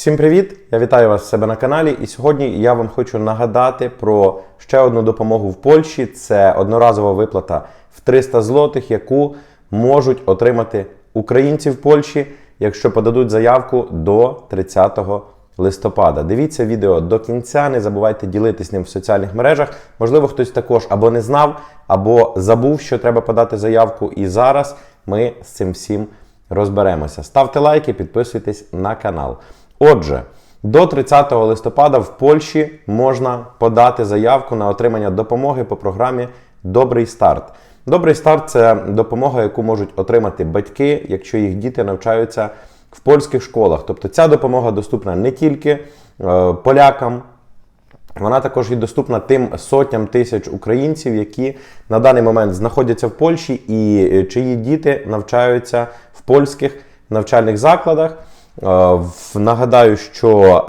Всім привіт! Я вітаю вас в себе на каналі. І сьогодні я вам хочу нагадати про ще одну допомогу в Польщі. Це одноразова виплата в 300 злотих, яку можуть отримати українці в Польщі, якщо подадуть заявку до 30 листопада. Дивіться відео до кінця. Не забувайте ділитись ним в соціальних мережах. Можливо, хтось також або не знав, або забув, що треба подати заявку. І зараз ми з цим всім розберемося. Ставте лайки, підписуйтесь на канал. Отже, до 30 листопада в Польщі можна подати заявку на отримання допомоги по програмі Добрий старт. Добрий старт це допомога, яку можуть отримати батьки, якщо їх діти навчаються в польських школах. Тобто ця допомога доступна не тільки е, полякам, вона також і доступна тим сотням тисяч українців, які на даний момент знаходяться в Польщі і е, чиї діти навчаються в польських навчальних закладах. Е, Нагадаю, що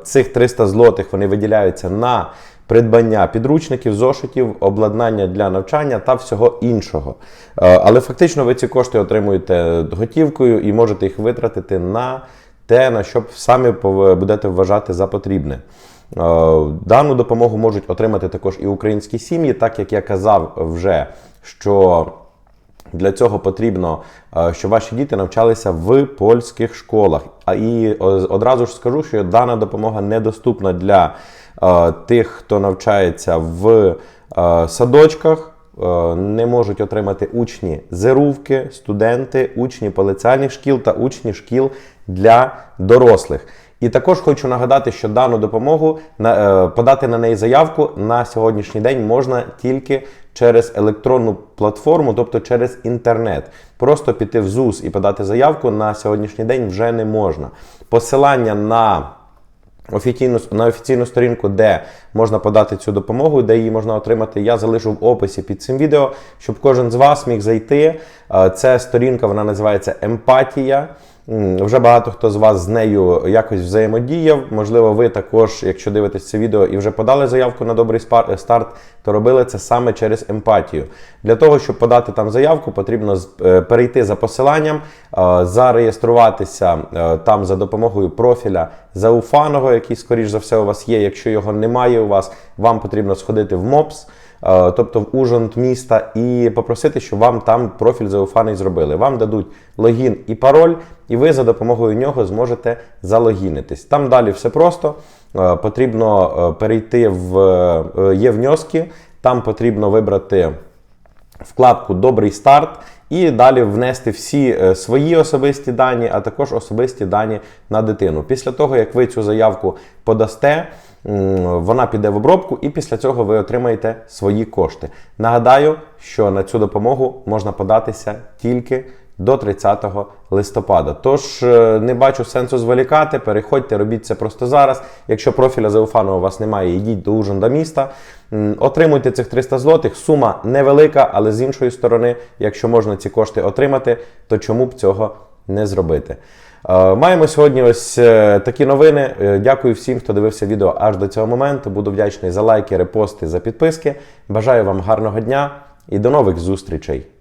е, цих 300 злотих вони виділяються на придбання підручників, зошитів, обладнання для навчання та всього іншого. Е, Але фактично ви ці кошти отримуєте готівкою і можете їх витратити на те, на що самі будете вважати за потрібне. Дану допомогу можуть отримати також і українські сім'ї, так як я казав вже, що для цього потрібно, е, щоб ваші діти навчалися в польських школах. А і одразу ж скажу, що дана допомога недоступна для е, тих, хто навчається в е, садочках. Не можуть отримати учні зерувки, студенти, учні поліціальних шкіл та учні шкіл для дорослих. І також хочу нагадати, що дану допомогу е, подати на неї заявку на сьогоднішній день можна тільки через електронну платформу, тобто через інтернет. Просто піти в ЗУС і подати заявку на сьогоднішній день вже не можна. Посилання на офіційну, на офіційну сторінку, де можна подати цю допомогу, де її можна отримати, я залишу в описі під цим відео, щоб кожен з вас міг зайти. Е, Це сторінка, вона називається Емпатія. Вже багато хто з вас з нею якось взаємодіяв. Можливо, ви також, якщо дивитесь це відео і вже подали заявку на добрий старт, то робили це саме через емпатію. Для того, щоб подати там заявку, потрібно е, перейти за посиланням, е, зареєструватися е, там за допомогою профіля зауфаного, який, скоріш за все, у вас є. Якщо його немає у вас, вам потрібно сходити в МОПС. Е, Тобто в Ужгород міста, і попросити, щоб вам там профіль зауфаний зробили. Вам дадуть логін і пароль, і ви за допомогою нього зможете залогінитись. Там далі все просто. Е, Потрібно е, перейти в є внески, там потрібно вибрати вкладку Добрий старт і далі внести всі е, свої особисті дані, а також особисті дані на дитину. Після того, як ви цю заявку подасте, вона піде в обробку, і після цього ви отримаєте свої кошти. Нагадаю, що на цю допомогу можна податися тільки до 30 листопада. Тож е, не бачу сенсу зволікати. Переходьте, робіть це просто зараз. Якщо профіля Зауфану у вас немає, йдіть до Ужонда міста. Отримуйте цих 300 злотих. Сума невелика, але з іншої сторони, якщо можна ці кошти отримати, то чому б цього не зробити? Е, Маємо сьогодні ось е, такі новини. Дякую всім, хто дивився відео аж до цього моменту. Буду вдячний за лайки, репости, за підписки. Бажаю вам гарного дня і до нових зустрічей!